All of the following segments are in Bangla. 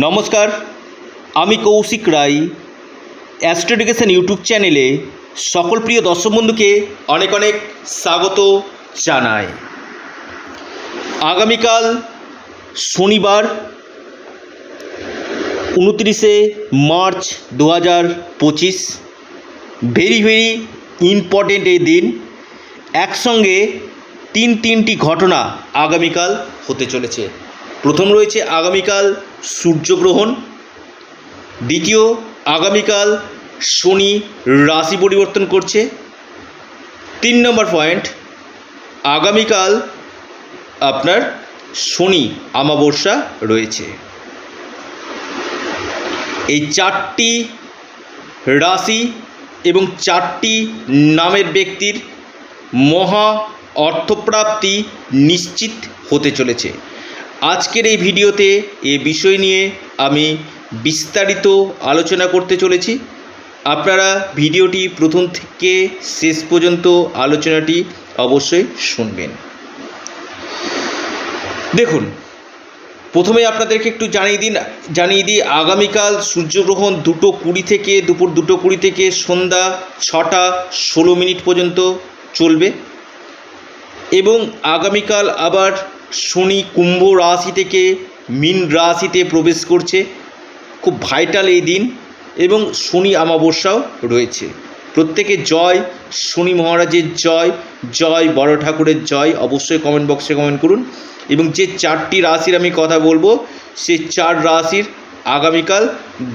নমস্কার, আমি কৌশিক রায় অ্যাস্ট্রোডিকেশন ইউটিউব চ্যানেলে সকল প্রিয় দর্শক বন্ধুকে অনেক অনেক স্বাগত জানাই। আগামীকাল শনিবার, উনত্রিশে মার্চ দু হাজার পঁচিশ ভেরি ভেরি ইম্পর্টেন্ট এই দিন। একসঙ্গে তিন তিনটি ঘটনা আগামীকাল হতে চলেছে। প্রথম রয়েছে আগামীকাল সূর্যগ্রহণ, দ্বিতীয় আগামীকাল শনি রাশি পরিবর্তন করছে। তিন নম্বর পয়েন্ট, আগামীকাল আপনার শনি আমাবস্যা রয়েছে। এই চারটি রাশি এবং চারটি নামের ব্যক্তির মহা অর্থপ্রাপ্তি নিশ্চিত হতে চলেছে। আজকের এই ভিডিওতে এ বিষয় নিয়ে আমি বিস্তারিত আলোচনা করতে চলেছি। আপনারা ভিডিওটি প্রথম থেকে শেষ পর্যন্ত আলোচনাটি অবশ্যই শুনবেন। দেখুন, প্রথমে আপনাদেরকে একটু জানিয়ে দিন, জানিয়ে দিই, আগামীকাল সূর্যগ্রহণ দুটো কুড়ি থেকে, দুপুর দুটো কুড়ি থেকে সন্ধ্যা ছটা ষোলো মিনিট পর্যন্ত চলবে। এবং আগামীকাল আবার শনি কুম্ভ রাশি থেকে মীন রাশিতে প্রবেশ করছে। খুব ভাইটাল এই দিন এবং শনি আমাবস্যাও রয়েছে। প্রত্যেকে জয়, শনি মহারাজের জয় জয় বড় ঠাকুরের জয় অবশ্যই কমেন্ট বক্সে কমেন্ট করুন। এবং যে চারটি রাশির আমি কথা বলব, সে চার রাশির আগামীকাল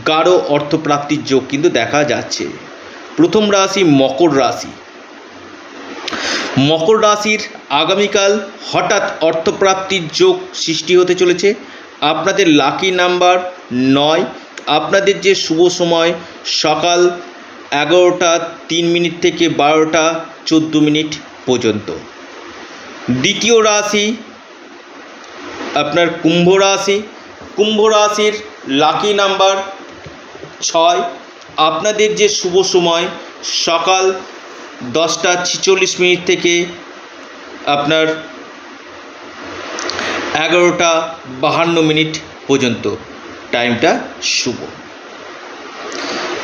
গাঢ় অর্থপ্রাপ্তির যোগ কিন্তু দেখা যাচ্ছে। প্রথম রাশি মকর রাশি। মকর রাশির আগামীকাল হঠাৎ অর্থপ্রাপ্তির যোগ সৃষ্টি হতে চলেছে। আপনাদের লাকি নাম্বার নয়। আপনাদের যে শুভ সময়, সকাল এগারোটা তিন মিনিট থেকে বারোটা চোদ্দ মিনিট পর্যন্ত। দ্বিতীয় রাশি, আপনার কুম্ভ রাশি। কুম্ভ রাশির লাকি নাম্বার ছয়। আপনাদের যে শুভ সময়, সকাল দশটা ছিচল্লিশ মিনিট থেকে আপনার এগারোটা বাহান্ন মিনিট পর্যন্ত টাইমটা শুভ।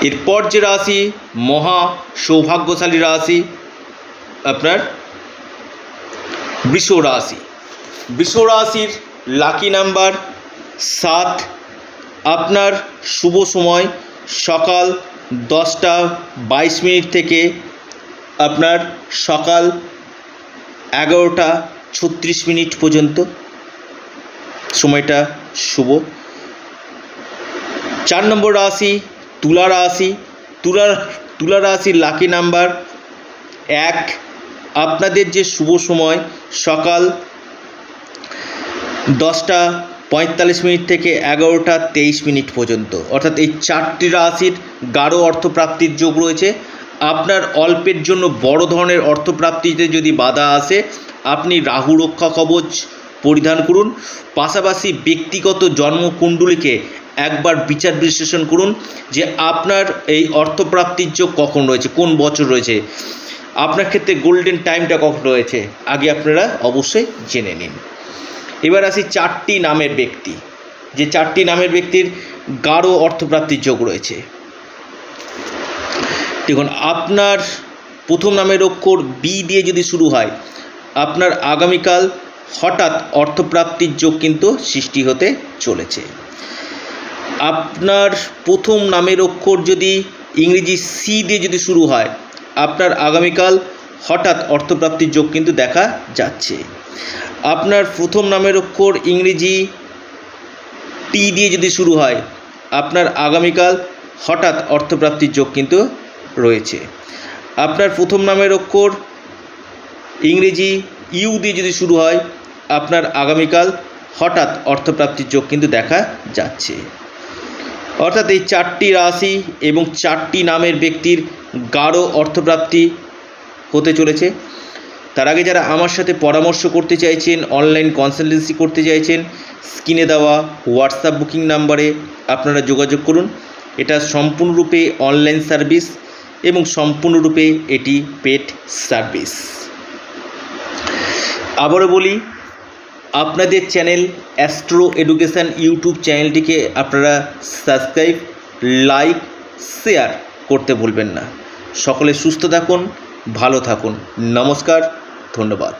এরপর যে রাশি, মহা সৌভাগ্যশালী রাশি, আপনার বৃষ রাশি। বৃষ রাশির লাকি নাম্বার সাত। আপনার শুভ সময় সকাল দশটা বাইশ মিনিট থেকে আপনার সকাল এগারোটা ছত্রিশ মিনিট পর্যন্ত। সময়টা শুভ। চার নম্বর রাশি, তুলা রাশি। তুলা তুলা রাশির লাকি নাম্বার এক। আপনাদের যে শুভ সময়, সকাল দশটা পঁয়তাল্লিশ মিনিট থেকে এগারোটা তেইশ মিনিট পর্যন্ত। অর্থাৎ এই চারটি রাশির গাঢ় অর্থপ্রাপ্তির যোগ রয়েছে। আপনার অল্পের জন্য বড় ধরনের অর্থপ্রাপ্তিতে যদি বাধা আসে, আপনি রাহু রক্ষা কবচ পরিধান করুন। পাশাপাশি ব্যক্তিগত জন্মকুণ্ডলীকে একবার বিচার বিশ্লেষণ করুন যে আপনার এই অর্থপ্রাপ্তির যোগ কখন রয়েছে, কোন বছর রয়েছে। আপনার ক্ষেত্রে গোল্ডেন টাইমটা কখন রয়েছে, আগে আপনারা অবশ্যই জেনে নিন। এবার আসি চারটি নামের ব্যক্তি। যে চারটি নামের ব্যক্তির গাঢ় অর্থপ্রাপ্তির যোগ রয়েছে। দেখুন, আপনার প্রথম নামের অক্ষর বি দিয়ে যদি শুরু হয়, আপনার আগামীকাল হঠাৎ অর্থপ্রাপ্তির যোগ কিন্তু সৃষ্টি হতে চলেছে। আপনার প্রথম নামের অক্ষর যদি ইংরেজি সি দিয়ে যদি শুরু হয়, আপনার আগামীকাল হঠাৎ অর্থপ্রাপ্তির যোগ কিন্তু দেখা যাচ্ছে। আপনার প্রথম নামের অক্ষর ইংরেজি টি দিয়ে যদি শুরু হয়, আপনার আগামীকাল হঠাৎ অর্থপ্রাপ্তির যোগ কিন্তু রয়েছে। আপনার প্রথম নামের অক্ষর ইংরেজি, ইউ দিয়ে যদি শুরু হয়, আপনার আগামীকাল হঠাৎ অর্থপ্রাপ্তির যোগ কিন্তু দেখা যাচ্ছে। অর্থাৎ এই চারটি রাশি এবং চারটি নামের ব্যক্তির গাঢ় অর্থপ্রাপ্তি হতে চলেছে। তার আগে যারা আমার সাথে পরামর্শ করতে চাইছেন, অনলাইন কনসালটেন্সি করতে চাইছেন, স্ক্রিনে দেওয়া হোয়াটসঅ্যাপ বুকিং নাম্বারে আপনারা যোগাযোগ করুন। এটা সম্পূর্ণরূপে অনলাইন সার্ভিস এবং সম্পূর্ণরূপে এটি পেট সার্ভিস। আবারও বলি, আপনাদের চ্যানেল অ্যাস্ট্রো এডুকেশান ইউটিউব চ্যানেলটিকে আপনারা সাবস্ক্রাইব, লাইক, শেয়ার করতে ভুলবেন না। সকলে সুস্থ থাকুন, ভালো থাকুন। নমস্কার, ধন্যবাদ।